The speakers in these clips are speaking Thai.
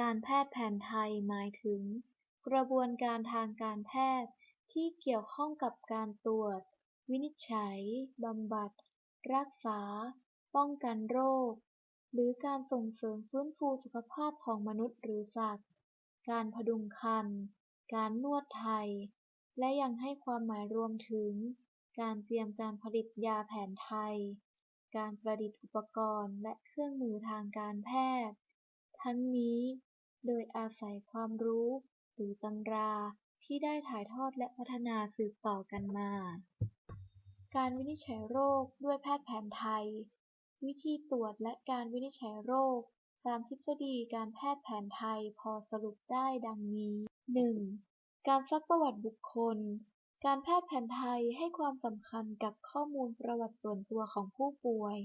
การแพทย์แผนไทยหมายถึง กระบวนการทางการแพทย์ที่เกี่ยวข้องกับการตรวจ วินิจฉัย บำบัด รักษา ป้องกันโรค หรือการส่งเสริมฟื้นฟูสุขภาพของมนุษย์หรือสัตว์ การพดุงครรภ์การนวดไทย และยังให้ความหมายรวมถึง การเตรียมการผลิตยาแผนไทย การประดิษฐ์อุปกรณ์และเครื่องมือทางการแพทย์ ทั้งนี้โดยอาศัยความรู้หรือตำราที่ได้ถ่ายทอดและพัฒนาสืบต่อกันมา การวินิจฉัยโรคด้วยแพทย์แผนไทย วิธีตรวจและการวินิจฉัยโรค ตามทฤษฎีการแพทย์แผนไทยพอสรุปได้ดังนี้หนึ่งการซักประวัติบุคคล การแพทย์แผนไทยให้ความสำคัญกับข้อมูลประวัติส่วนตัวของผู้ป่วย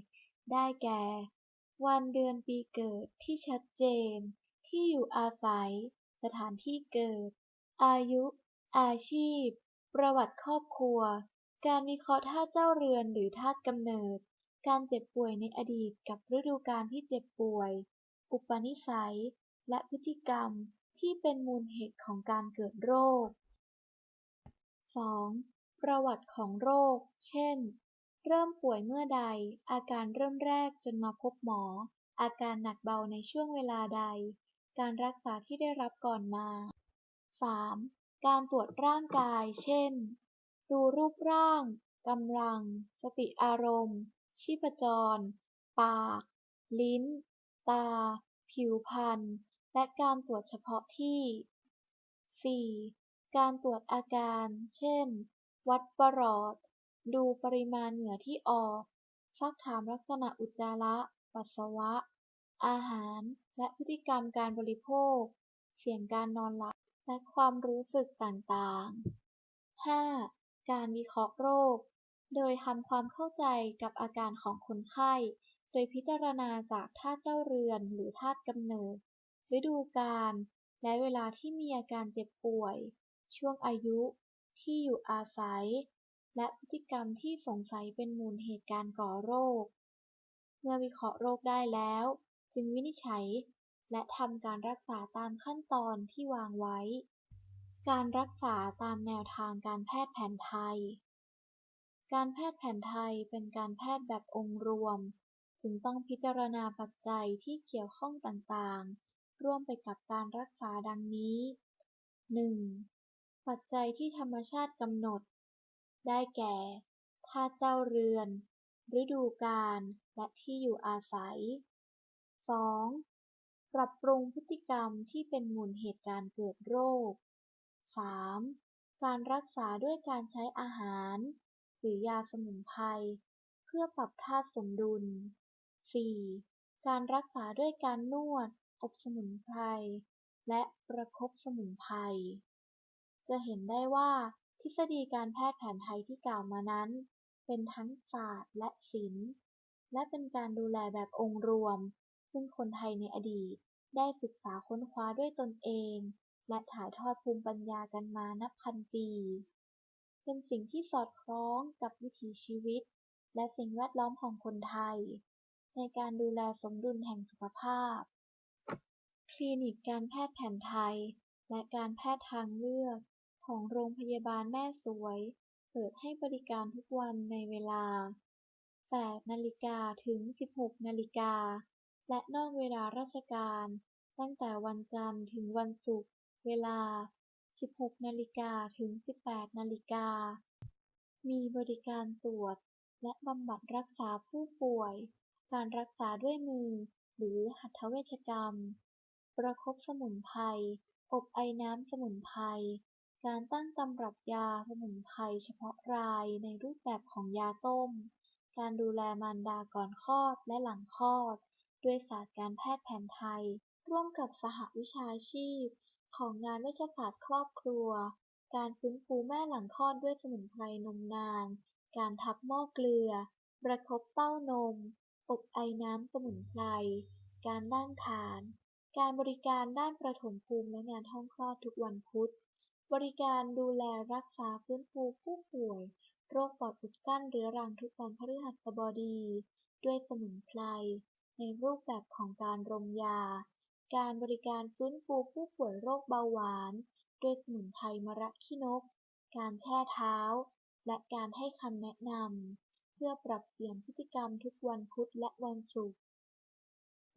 ได้แก่ วันเดือนปีเกิดที่ชัดเจน ที่อยู่อาศัย สถานที่เกิด อายุ อาชีพ ประวัติครอบครัว การวิเคราะห์ธาตุเจ้าเรือนหรือธาตุกำเนิด การเจ็บป่วยในอดีตกับฤดูกาลที่เจ็บป่วย อุปนิสัย และพฤติกรรมที่เป็นมูลเหตุของการเกิดโรค 2. ประวัติของโรค เช่น เริ่มป่วยเมื่อใด อาการเริ่มแรกจนมาพบหมอ อาการหนักเบาในช่วงเวลาใด การรักษาที่ได้รับก่อนมา 3. การตรวจร่างกาย เช่น ดูรูปร่าง กำลัง สติอารมณ์ ชีพจร ปาก ลิ้น ตา ผิวพรรณ และการตรวจเฉพาะที่ 4. การตรวจอาการ เช่น วัดประหลอด ดูปริมาณเหงื่อที่ออก ซักถามลักษณะอุจจาระ ปัสสาวะ อาหาร และพฤติกรรมการบริโภค เสียงการนอนหลับ และความรู้สึกต่างๆ 5. การวิเคราะห์โรค โดยทำความเข้าใจกับอาการของคนไข้ โดยพิจารณาจากธาตุเจ้าเรือนหรือธาตุกำเนิด ฤดูกาล และเวลาที่มีอาการเจ็บป่วย ช่วงอายุ ที่อยู่อาศัย และพฤติกรรมที่สงสัยเป็นมูลเหตุการก่อโรค เมื่อวิเคราะห์โรคได้แล้ว จึงวินิจฉัย และทำการรักษาตามขั้นตอนที่วางไว้ การรักษาตามแนวทางการแพทย์แผนไทย การแพทย์แผนไทยเป็นการแพทย์แบบองค์รวม จึงต้องพิจารณาปัจจัยที่เกี่ยวข้องต่างๆ ร่วมไปกับการรักษาดังนี้ 1. ปัจจัยที่ธรรมชาติกำหนด ได้แก่ธาเจ้าเรือน ฤดูกาล และที่อยู่อาศัย 2. ปรับปรุงพฤติกรรมที่เป็นมูลเหตุการเกิดโรค 3. การรักษาด้วยการใช้อาหาร หรือยาสมุนไพร เพื่อปรับธาตุสมดุล 4. การรักษาด้วยการนวด อบสมุนไพร และประคบสมุนไพร จะเห็นได้ว่า ทฤษฎีการแพทย์แผนไทยที่กล่าวมานั้น เป็นทั้งศาสตร์และศิลป์ และเป็นการดูแลแบบองค์รวม ซึ่งคนไทยในอดีตได้ศึกษาค้นคว้าด้วยตนเอง และถ่ายทอดภูมิปัญญากันมานับพันปี เป็นสิ่งที่สอดคล้องกับวิถีชีวิต และสิ่งแวดล้อมของคนไทย ในการดูแลสมดุลแห่งสุขภาพ คลินิกการแพทย์แผนไทย และการแพทย์ทางเลือก ของโรงพยาบาลแม่สวย เปิดให้บริการทุกวันในเวลา 8 นาฬิกาถึง 16 นาฬิกา และนอกเวลาราชการ ตั้งแต่วันจันทร์ถึงวันศุกร์ เวลา 16 นาฬิกาถึง 18 นาฬิกา มีบริการตรวจ และบำบัดรักษาผู้ป่วย การรักษาด้วยมือ หรือหัตถเวชกรรม ประคบสมุนไพร อบไอน้ำสมุนไพร การตั้งตำรับยาสมุนไพรเฉพาะรายในรูปแบบของยาต้ม การดูแลมารดาก่อนคลอดและหลังคลอด ด้วยศาสตร์การแพทย์แผนไทย ร่วมกับสหวิชาชีพ ของงานเวชศาสตร์ครอบครัว การฟื้นฟูแม่หลังคลอดด้วยสมุนไพรนมนาน การทับหม้อเกลือ ประคบเต้านม อบไอน้ำสมุนไพร การตั้งครรภ์การบริการด้านปฐมภูมิและงานห้องคลอดทุกวันพุธ บริการดูแลรักษาฟื้นฟูผู้ป่วย โรคปอดอุดกั้นเรื้อรังทุกวันพฤหัสบดี ด้วยสมุนไพร ในรูปแบบของการรมยา การบริการฟื้นฟูผู้ป่วยโรคเบาหวาน ด้วยสมุนไพรมะระขี้นก การแช่เท้า และการให้คำแนะนำ เพื่อปรับเปลี่ยนพฤติกรรมทุกวันพุธและวันศุกร์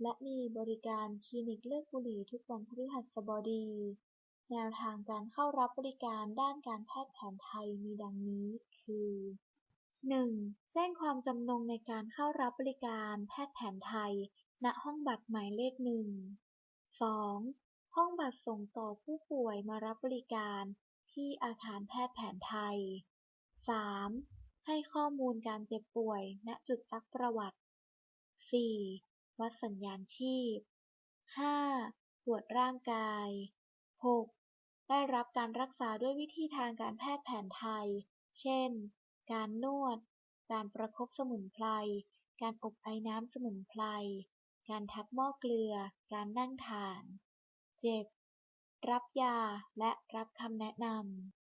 และมีบริการคลินิกเลิกบุหรี่ทุกวันพฤหัสบดี แนวทางการเข้ารับบริการด้านการแพทย์แผนไทยมีดังนี้ คือ 1. แจ้งความจำนงในการเข้ารับบริการแพทย์แผนไทย ณ ห้องบัตรหมายเลขหนึ่ง 2. ห้องบัตรส่งต่อผู้ป่วยมารับบริการที่อาคารแพทย์แผนไทย 3. ให้ข้อมูลการเจ็บป่วย ณ จุดซักประวัติ 4. วัดสัญญาณชีพ 5. ตรวจร่างกาย 6. ได้รับการรักษาด้วยวิธีทางการแพทย์แผนไทย เช่น การนวด การประคบสมุนไพร การอบไอน้ำสมุนไพร การทับหม้อเกลือ การนั่งทาน 7. รับยา และรับคำแนะนำ